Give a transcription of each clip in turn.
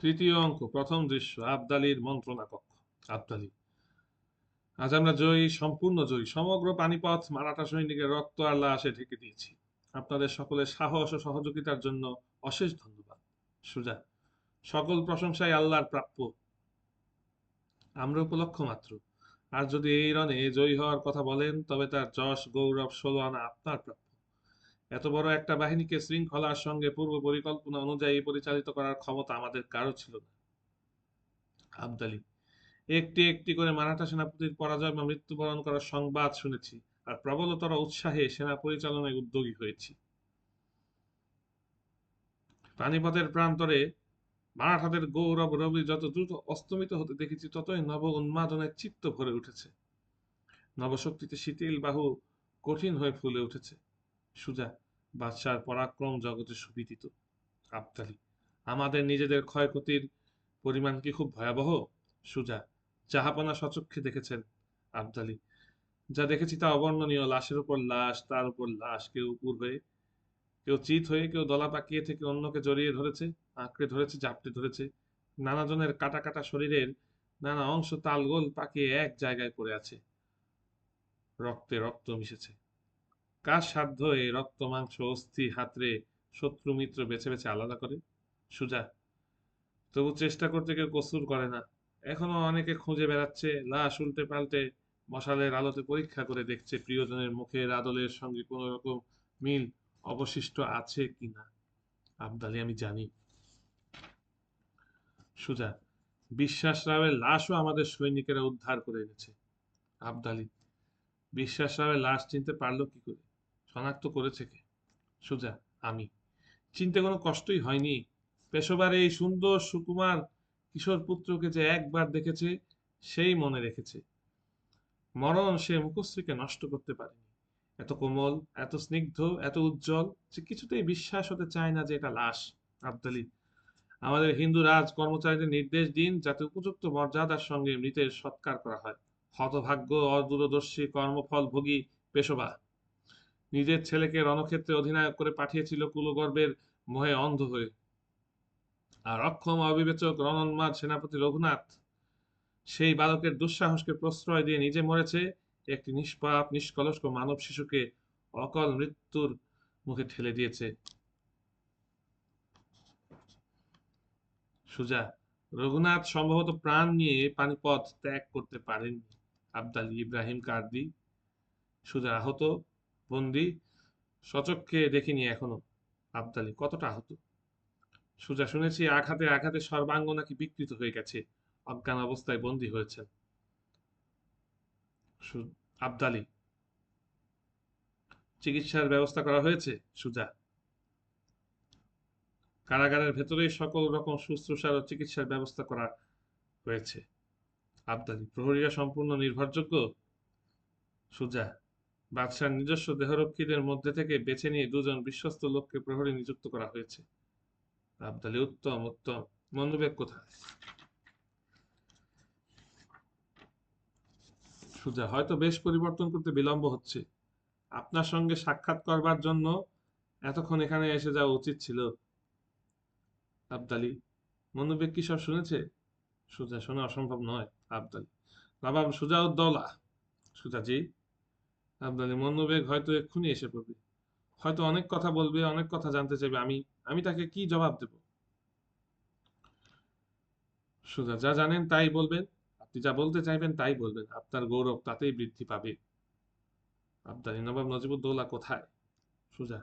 তৃতীয় অঙ্ক, প্রথম দৃশ্য, আবদালির মন্ত্রণা কক্ষ আবদালি। আজ আমরা জয়ী, সম্পূর্ণ জয়ী, সমগ্র পানিপথ মারাঠা সৈনিকের রক্ত আর লাশে ঢেকে দিয়েছি। আপনাদের সকলের সাহস ও সহযোগিতার জন্য অশেষ ধন্যবাদ। সুজা, সকল প্রশংসাই আল্লাহর প্রাপ্য। আমরা উপলক্ষ মাত্র। আর যদি এই রণে জয়ী হওয়ার কথা বলেন, তবে তার যশ, গৌরব, ষোলো আনা আপনার প্রাপ্য। এত বড় একটা বাহিনীকে শৃঙ্খলার সঙ্গে পূর্ব পরিকল্পনা অনুযায়ী পরিচালিত করার ক্ষমতা আমাদের কারও ছিল না। আবদালি একটি একটি করে মারাঠা সেনাপতির পরাজয় বা মৃত্যুবরণ করার সংবাদ শুনেছি আর প্রবলতর উৎসাহে সেনা পরিচালনায় উদ্যোগী হয়েছি। পানিপথের প্রান্তরে মারাঠাদের গৌরব রবি যত দ্রুত অস্তমিত হতে দেখেছি, ততই নব উন্মাদনের চিত্ত ভরে উঠেছে। নবশক্তিতে শিথিল বাহু কঠিন হয়ে ফুলে উঠেছে। সুজা, বাদশার পরাক্রম জগতে সুবিদিত আবদালি আমাদের নিজেদের ক্ষয়ক্ষতির পরিমাণ কি খুব ভয়াবহ? সুজা জাহাপনা সচক্ষে দেখেছেন আবদালি। যা দেখেছি তা অবর্ণনীয়, লাশের উপর লাশ, তার উপর লাশ। কেউ উপর হয়ে, কেউ চিত হয়ে, কেউ দলা পাকিয়ে থেকে অন্যকে জড়িয়ে ধরেছে, আঁকড়ে ধরেছে, জাপটে ধরেছে। নানা জনের কাটা কাটা শরীরের নানা অংশ তালগোল পাকিয়ে এক জায়গায় পড়ে আছে। রক্তে রক্ত মিশেছে। কার সাধ্য এই রক্ত, মাংস, অস্থি হাতরে শত্রু, মিত্র বেছে বেছে আলাদা করে? সুজা, তবু চেষ্টা করতে কেউ কসুর করে না। এখনও অনেকে খুঁজে বেড়াচ্ছে, লাশ উল্টে পাল্টে মশালের আলোতে পরীক্ষা করে দেখছে প্রিয়জনের মুখের আদলের সঙ্গে কোনো রকম মিল অবশিষ্ট আছে কিনা আবদালি, আমি জানি। সুজা, বিশ্বাস রাওয়ের লাশও আমাদের সৈনিকেরা উদ্ধার করে এনেছে। আবদালি, বিশ্বাস রাওয়ের লাশ চিনতে পারল কি করে? শনাক্ত করেছে কে? সুজা, আমি। চিনতে কোনো কষ্টই হয়নি। পেশোবার এই সুন্দর সুকুমার কিশোর পুত্রকে যে একবার দেখেছে, সেই মনে রেখেছে। মরণ সে মুখশ্রীকে নষ্ট করতে পারেনি। এত কোমল, এত স্নিগ্ধ, এত উজ্জ্বল যে কিছুতেই বিশ্বাস হতে চায় না যে এটা লাশ। আবদালি, আমাদের হিন্দু রাজ কর্মচারীদের নির্দেশ দিন যাতে উপযুক্ত মর্যাদার সঙ্গে মৃতের সৎকার করা হয়। হতভাগ্য, অদূরদর্শী কর্মফল ভোগী পেশোবা। নিজের ছেলেকে রণক্ষেত্রে অধিনায়ক করে পাঠিয়েছিল কুলগর্বের মোহে অন্ধ হয়ে। আর অক্ষম অবিবেচক রণন্মাদ সেনাপতি রঘুনাথ সেই বালকের দুঃসাহসকে প্রশ্রয় দিয়ে নিজে মরেছে একটি নিষ্পাপ, নিষ্কলস্ক মানব শিশুকে অকল মৃত্যুর মুখে ঠেলে দিয়েছে। সুজা, রঘুনাথ সম্ভবত প্রাণ নিয়ে পানিপথ ত্যাগ করতে পারেননি। আবদালি ইব্রাহিম কার্দি, সুজা আহত বন্দি। সচক্ষে দেখিনি এখনও আবদালি। কতটা আহত? সুজা শুনেছি আঘাতে আঘাতে সর্বাঙ্গ নাকি বিকৃত হয়ে গেছে। অজ্ঞান অবস্থায় বন্দী হয়েছেন। আবদালি। চিকিৎসার ব্যবস্থা করা হয়েছে, সুজা? কারাগারের ভেতরেই সকল রকম শুশ্রূষার ও চিকিৎসার ব্যবস্থা করা হয়েছে। আবদালি, প্রহরীরা সম্পূর্ণ নির্ভরযোগ্য? সুজা? বাদশার নিজস্ব দেহরক্ষীদের মধ্যে থেকে বেছে নিয়ে দুজন বিশ্বস্ত লোককে প্রহরী নিযুক্ত করা হয়েছে। আবদালি উত্তম উত্তম। মনোবেগ কোথায়? সুজা, হয়তো বেশ পরিবর্তন করতে বিলম্ব হচ্ছে। আপনার সঙ্গে সাক্ষাৎ করবার জন্য এতক্ষণ এখানে এসে যাওয়া উচিত ছিল। আবদালি মনোবেগ কি সব শুনেছে? সুজা, শোনা অসম্ভব নয় আবদালি নবাব সুজাউদ্দৌলা সুজা জি আবদালি মনোবেগ হয়তো এক্ষুনি এসে পড়বে। হয়তো অনেক কথা বলবে, অনেক কথা জানতে চাইবে। আমি আমি তাকে কি জবাব দেব? সুজা যা জানেন তাই বলবেন। আপনি যা বলতে চাইবেন তাই বলবেন। আপনার গৌরব তাতেই বৃদ্ধি পাবে। আবদালি নবাব নজিবুদ্দৌলা কোথায়? সুজা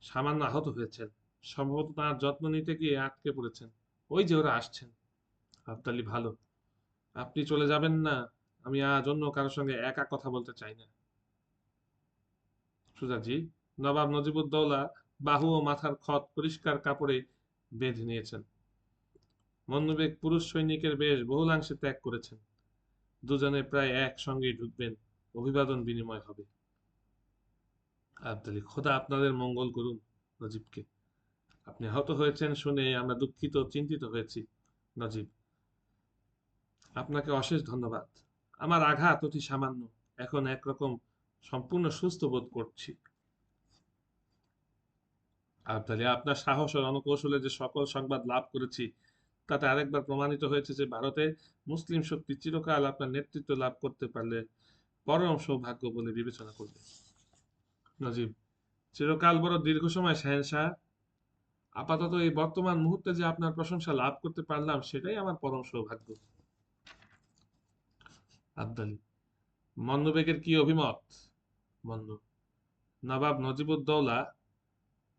সামান্য আহত হয়েছেন। সম্ভবত তার যত্ন নিতে গিয়ে আটকে পড়েছেন। ওই যে ওরা আসছেন। আবদালি ভালো। আপনি চলে যাবেন না। আমি আজ অন্য কারোর সঙ্গে একা কথা বলতে চাই না। সুজাজি নবাব নজিবুদ্দৌলা বাহু ও মাথার ক্ষত পরিষ্কার কাপড়ে বেঁধে নিয়েছেন। মন্নবেগ পুরুষ সৈনিকের বেশ বহুলাংশে ত্যাগ করেছেন। দুজনে প্রায় একসঙ্গেই ঢুকবেন, অভিবাদন বিনিময় হবে। আবদালি খোদা আপনাদের মঙ্গল করুন নজিবকে। আপনি আহত হয়েছেন শুনে আমরা দুঃখিত, চিন্তিত হয়েছি নজিব। আপনাকে অশেষ ধন্যবাদ। আমার আঘাত অতি সামান্য, এখন একরকম সম্পূর্ণ সুস্থ বোধ করছি। আবদালি আপনার সাহস ও রণকৌশলে যে সকল সংবাদ লাভ করেছি, তাতে আরেকবার প্রমাণিত হয়েছে যে ভারতে মুসলিম শক্তি চিরকাল আপনার নেতৃত্ব লাভ করতে পারলে পরম সৌভাগ্য বলে বিবেচনা করবে। নজিব, চিরকাল বড় দীর্ঘ সময় শাহেনশাহ, আপাতত এই বর্তমান মুহূর্তে যে আপনার প্রশংসা লাভ করতে পারলাম, সেটাই আমার পরম সৌভাগ্য। আবদালি, মন্নবেগের কি অভিমত? নবাব নজিবুদ্দৌলা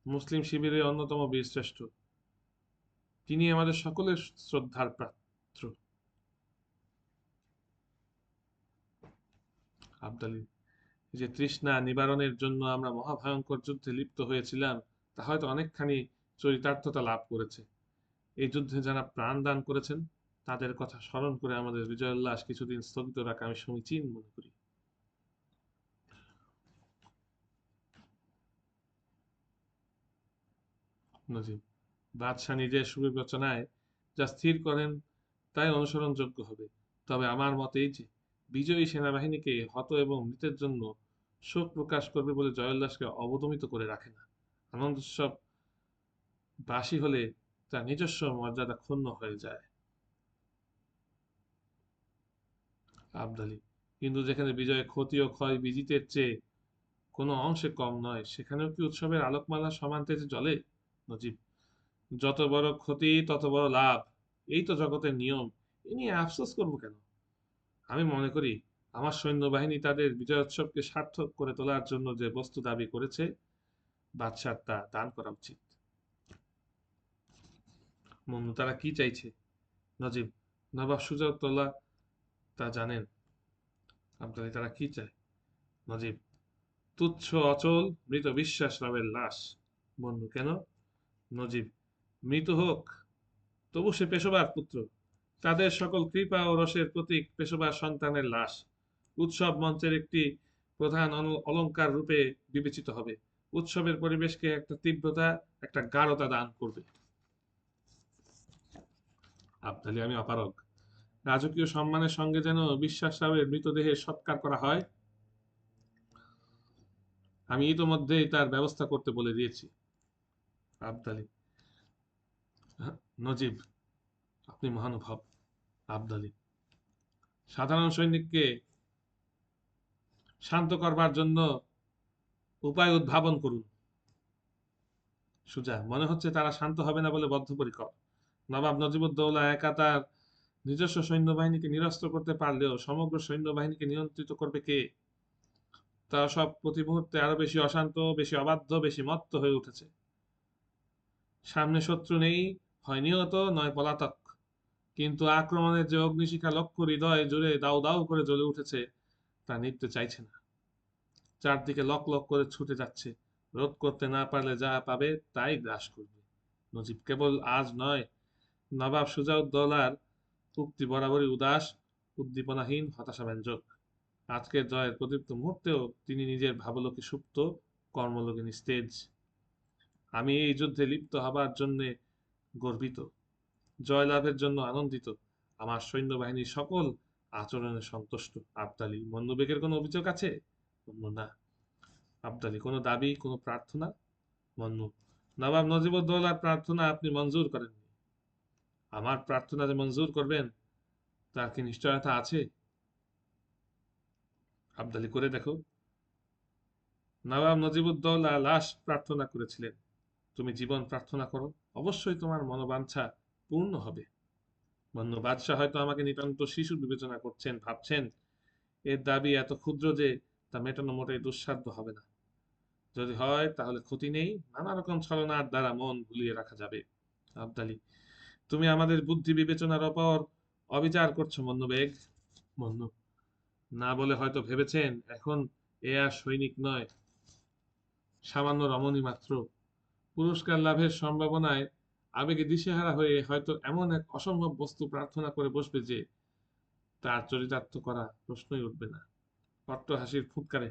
মুসলিম শিবিরের অন্যতম বীরশ্রেষ্ঠ। তিনি আমাদের সকলের শ্রদ্ধার পাত্র। আবদালি যে তৃষ্ণা নিবারণের জন্য আমরা মহাভয়ঙ্কর যুদ্ধে লিপ্ত হয়েছিলাম, তা হয়তো অনেকখানি চরিতার্থতা লাভ করেছে। এই যুদ্ধে যারা প্রাণ দান করেছেন, তাদের কথা স্মরণ করে আমাদের বিজয়োল্লাস কিছুদিন স্থগিত রাখা আমি সমীচীন মনে করি। নজিব বাদশাহ নিজের সুবিবেচনায় যা স্থির করেন, তাই অনুসরণযোগ্য হবে। তবে আমার মতে এই যে, বিজয়ী সেনাবাহিনীকে হত এবং মৃতের জন্য শোক প্রকাশ করবে বলে জয়োল্লাসকে অবদমিত করে রাখে না। আনন্দোৎসব বাসী হলে তার নিজস্ব মর্যাদা ক্ষুণ্ণ হয়ে যায়। আবদালি কিন্তু যেখানে বিজয়ে ক্ষতি ও ক্ষয় বিজিতের চেয়ে কোনো অংশে কম নয়, সেখানেও কি উৎসবের আলোকমালা সমান তেজে জ্বলে? নজিব। যত বড় ক্ষতি, তত বড় লাভ। এই তো জগতের নিয়ম। এ নিয়ে আফসোস করব কেন? আমি মনে করি, আমার সৈন্যবাহিনী তাদের বিজয়োৎসবকে সার্থক করে তোলার জন্য যে বস্তু দাবি করেছে বাদশার তা দান করা উচিত। মনু তারা কি চাইছে? নজিব, নবাব সুজাউদ্দৌলা তা জানেন। আবদালি তারা কি চায়? নজিব, তুচ্ছ, অচল, মৃত বিশ্বাস রাবের লাশ। বন্ধু কেন? নজিব, মৃত হোক। তবু সে পেশোবার পুত্র। তাদের সকল কৃপা ও রসের প্রতীক পেশোবার সন্তানের লাশ। উৎসব মঞ্চের একটি প্রধান অল- অলংকার রূপে বিবেচিত হবে। উৎসবের পরিবেশকে একটা তীব্রতা, একটা গাঢ়তা দান করবে। আবদালি, আমি অপারগ। রাজকীয় সম্মানের সঙ্গে যেন বিশ্বাস রাবের মৃতদেহের সৎকার করা হয়, আমি ইতোমধ্যেই তার ব্যবস্থা করতে বলে দিয়েছি। আবদালি। নজিব, আপনি মহানুভব আবদালি। সাধারণ সৈনিককে শান্ত করবার জন্য উপায় উদ্ভাবন করুন। সুজা, মনে হচ্ছে তারা শান্ত হবে না বলে বদ্ধপরিকর। নবাব নজিবুদ্দৌলা একা তার নিজস্ব সৈন্যবাহিনীকে নিরস্ত্র করতে পারলেও সমগ্র সৈন্যবাহিনীকে নিয়ন্ত্রিত করবে কে? তারা সব প্রতি মুহূর্তে আরও বেশি অশান্ত, বেশি অবাধ্য, বেশি মত্ত হয়ে উঠেছে। সামনে শত্রু নেই, হয় নিহত, নয় পলাতক। কিন্তু আক্রমণের যে অগ্নিশিখা লক্ষ্য হৃদয় জুড়ে দাউ দাউ করে জ্বলে উঠেছে, তা নিভতে চাইছে না। চারদিকে লক লক করে ছুটে যাচ্ছে। রোধ করতে না পারলে যা পাবে তাই গ্রাস করবে। নজিব কেবল আজ নয়, নবাব সুজাউদ্দৌলার উক্তি বরাবরই উদাস, উদ্দীপনাহীন, হতাশাব্যঞ্জক। আজকের জয়ের প্রদীপ্ত মুহূর্তেও তিনি নিজের ভাবলোকে সুপ্ত, কর্মলোকে নিস্তেজ। আমি এই যুদ্ধে লিপ্ত হবার জন্যে গর্বিত। জয়লাভের জন্য আনন্দিত। আমার সৈন্যবাহিনীর সকল আচরণে সন্তুষ্ট। আবদালি মন্দবেগের কোনো অভিযোগ আছে? না। আবদালি, কোনো দাবি, কোনো প্রার্থনা? মন্ন, নবাব নজিবুদ্দৌলার প্রার্থনা আপনি মঞ্জুর করেননি। আমার প্রার্থনা যে মঞ্জুর করবেন, তার কি নিশ্চয়তা আছে? আবদালি, করে দেখো। নবাব নজিবুদ্দৌলা লাশ প্রার্থনা করেছিলেন। তুমি জীবন প্রার্থনা করো, অবশ্যই তোমার মনোবাঞ্ছা পূর্ণ হবে। বন্য বাদশাহ হয়তো আমাকে নিতান্ত শিশু বিবেচনা করছেন, ভাবছেন, এর দাবি এত ক্ষুদ্র যে তা মেটানো মোটেই দুঃসাধ্য হবে না। যদি হয়, তাহলে ক্ষতি নেই, নানা রকম ছলনার দ্বারা মন ভুলিয়ে রাখা যাবে। আবদালি, তুমি আমাদের বুদ্ধি বিবেচনার অপর অবিচার করছ মন্যবেগ মন্ন না বলে হয়তো ভেবেছেন, এখন এ আর সৈনিক নয়, সামান্য রমণী মাত্র। পুরস্কার লাভের সম্ভাবনায় আবেগে দিশেহারা হয়ে হয়তো এমন এক অসম্ভব বস্তু প্রার্থনা করে বসবে যে তার চরিতার্থ করা প্রশ্নই উঠবে না। অট্ট হাসির ফুৎকারে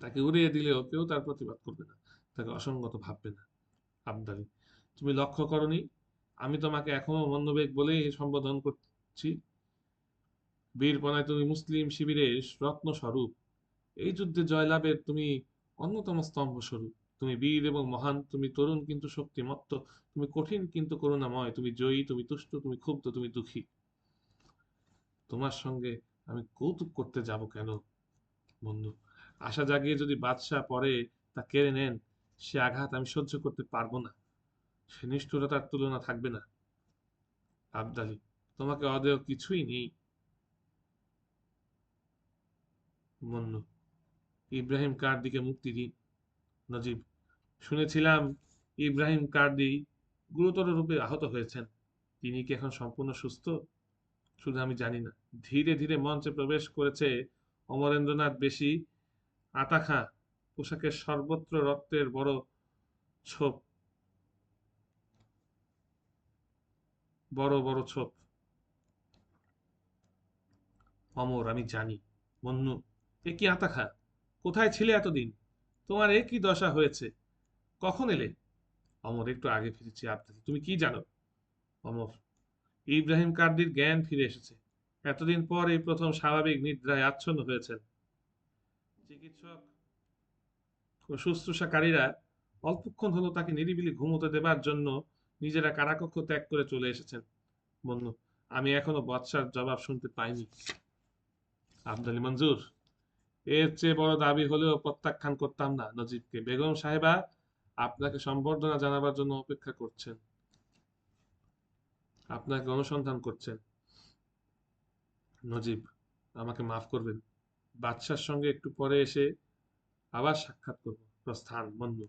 তাকে উড়িয়ে দিলেও কেউ তার প্রতিবাদ করবে না। তাকে অসঙ্গত ভাববে না। আবদালি তুমি লক্ষ্য করনি? আমি তোমাকে এখনও মন্দবেগ বলেই সম্বোধন করছি। বীরপনায় তুমি মুসলিম শিবিরের রত্ন স্বরূপ এই যুদ্ধে জয়লাভের তুমি অন্যতম স্তম্ভ স্বরূপ তুমি বীর এবং মহান, তুমি তরুণ কিন্তু শক্তিমত্ত, তুমি কঠিন কিন্তু করুণাময়, তুমি জয়ী, তুমি তুষ্ট, তুমি ক্ষুব্ধ, তুমি দুঃখী। তোমার সঙ্গে আমি কৌতুক করতে যাব কেন, বন্ধু? আশা জাগিয়ে যদি বাদশাহ পরে তা কেড়ে নেন, সে আঘাত আমি সহ্য করতে পারব না। সে নিষ্ঠুরতার তুলনা থাকবে না। আবদালি, তোমাকে অদেয় কিছুই নেই। মন্নু ইব্রাহিম কার দিকে মুক্তি দিন? নজিব। শুনেছিলাম ইব্রাহিম কার্দি গুরুতর রূপে আহত হয়েছেন। তিনি কি এখন সম্পূর্ণ সুস্থ? শুধু আমি জানি না। ধীরে ধীরে মঞ্চে প্রবেশ করেছে অমরেন্দ্রনাথ বেশি। আতাখা পোশাকের সর্বত্র রক্তের বড় ছোপ। বড় বড় ছোপ। অমর, আমি জানি। মন্নু এ কি আতাখা? কোথায় ছিলে এতদিন? তোমার এ কি দশা হয়েছে? কখন এলে? অমর, একটু আগে ফিরেছি আপনাকে তুমি কি জানো? অমর, ইব্রাহিম কার্দির জ্ঞান ফিরে এসেছে। এতদিন পর এই প্রথম স্বাভাবিক নিদ্রায় আচ্ছন্ন হয়েছেন। চিকিৎসক ও শুশ্রূষাকারীরা অল্পক্ষণ হলো তাকে নিরিবিলি ঘুমোতে দেবার জন্য নিজেরা কারাকক্ষ ত্যাগ করে চলে এসেছেন। বন্ধু, আমি এখনও বৎসার জবাব শুনতে পাইনি। আবদালি মঞ্জুর। এর চেয়ে বড় দাবি হলেও প্রত্যাখ্যান করতাম না নজিবকে। বেগম সাহেবা আপনাকে সম্বর্ধনা জানাবার জন্য অপেক্ষা করছেন। আপনাকে অনুসন্ধান করছেন। নজিব, আমাকে মাফ করবেন। বাদশার সঙ্গে একটু পরে এসে আবার সাক্ষাৎ করব। প্রস্থান বন্ধু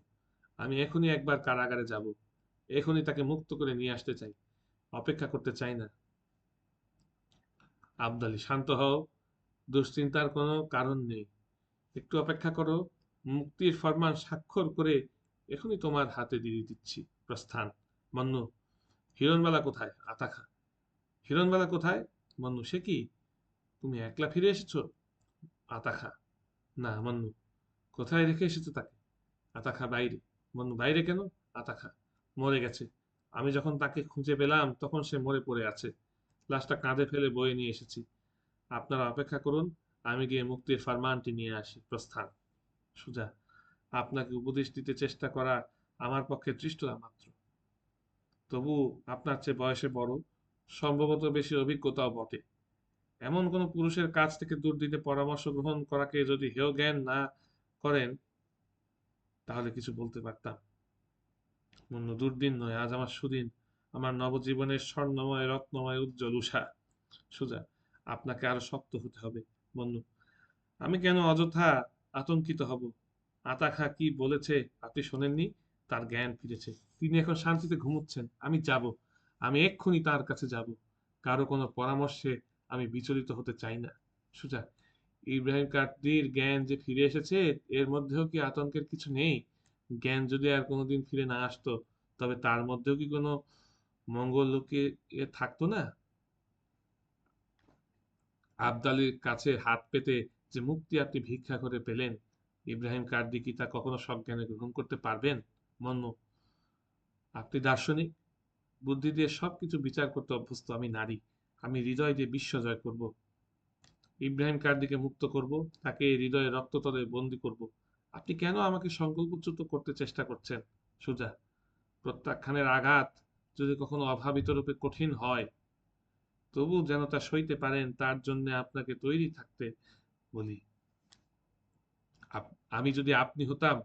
আমি এখনই একবার কারাগারে যাব। এখনই তাকে মুক্ত করে নিয়ে আসতে চাই। অপেক্ষা করতে চাই না। আবদালি, শান্ত হও। দুশ্চিন্তার কোনো কারণ নেই। একটু অপেক্ষা করো, মুক্তির ফরমান স্বাক্ষর করে এখনই তোমার হাতে দিয়ে দিচ্ছি প্রস্থান। মন্নু, হিরণবালা কোথায়? আতাখা। হিরণবালা কোথায়? মন্নু, সে কি? তুমি একলা ফিরে এসেছ? আতাখা। না, মন্নু, কোথায় রেখে এসেছ তাকে? আতাখা বাইরে। মন্নু, বাইরে কেন? আতাখা, মরে গেছে। আমি যখন তাকে খুঁজে পেলাম, তখন সে মরে পড়ে আছে। লাশটা কাঁধে ফেলে বয়ে নিয়ে এসেছি। আপনারা অপেক্ষা করুন, আমি গিয়ে মুক্তির ফরমানটি নিয়ে আসি, প্রস্থান। সুজা, আপনাকে উপদেশ দিতে চেষ্টা করা আমার পক্ষে দৃষ্টতা মাত্র। তবু আপনার চেয়ে বয়সে বড়, সম্ভবত বেশি অভিজ্ঞতাও বটে। এমন কোনো পুরুষের কাছ থেকে দূর দিতে পরামর্শ গ্রহণ করাকে যদি হেয় জ্ঞান না করেন, তাহলে কিছু বলতে পারতাম। অন্য দুর্দিন নয়, আজ আমার সুদিন, আমার নবজীবনের স্বর্ণময়, রত্নময়, উজ্জ্বল উষা। সুজা আপনাকে আরও শক্ত হতে হবে। বন্ধু, আমি কেন অযথা আতঙ্কিত হব? আতাখা কি বলেছে আপনি শোনেননি? তার জ্ঞান ফিরেছে। তিনি এখন শান্তিতে ঘুমোচ্ছেন। আমি যাব। আমি এক্ষুনি তার কাছে যাব। কারও কোনো পরামর্শে আমি বিচলিত হতে চাই না। সুজা, ইব্রাহিম কার্দির জ্ঞান যে ফিরে এসেছে, এর মধ্যেও কি আতঙ্কের কিছু নেই? জ্ঞান যদি আর কোনোদিন ফিরে না আসতো, তবে তার মধ্যেও কি কোনো মঙ্গল লোকে থাকতো না? আবদালির কাছে হাত পেতে যে মুক্তি আপনি ভিক্ষা করে পেলেন, ইব্রাহিম কার্দি কি তা কখনো সজ্ঞানে গ্রহণ করতে পারবেন? মন্য আপনি দার্শনিক, বুদ্ধি দিয়ে সবকিছু বিচার করতে অভ্যস্ত, আমি নারী, আমি হৃদয় দিয়ে বিশ্ব জয় করব। ইব্রাহিম কার্দিকে মুক্ত করব, তাকে হৃদয়ে রক্ততলে বন্দি করব। আপনি কেন আমাকে সংকল্পচ্যুত করতে চেষ্টা করছেন? সুজা, প্রত্যাখ্যানের আঘাত যদি কখনো অভাবিত রূপে কঠিন হয় তবু যেন তা সইতে পারেন, তার জন্য আপনাকে তৈরি থাকতে বলি। আমি যদি আপনি হতাম,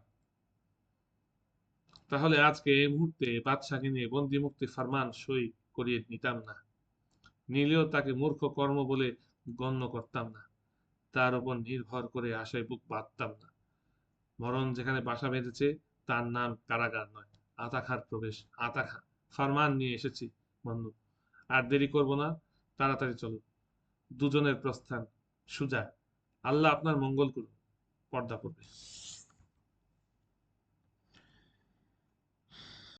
তাহলে আজকে এই মুহূর্তে বাদশাকে নিয়ে বন্দি মুক্তি ফরমান সই করিয়ে নিতাম না। নিলেও তাকে মূর্খ কর্ম বলে গণ্য করতাম না। তার উপর নির্ভর করে আশায় বুক বাঁধতাম না। মরণ যেখানে বাসা বেঁধেছে, তার নাম কারাগার নয়, আতাখার প্রবেশ, আতাখা, ফরমান নিয়ে এসেছি, বন্ধু। আর দেরি করব না তাড়াতাড়ি চলো। দুজনের প্রস্থান সুজা আল্লাহ আপনার মঙ্গল করুন পর্দা পড়বে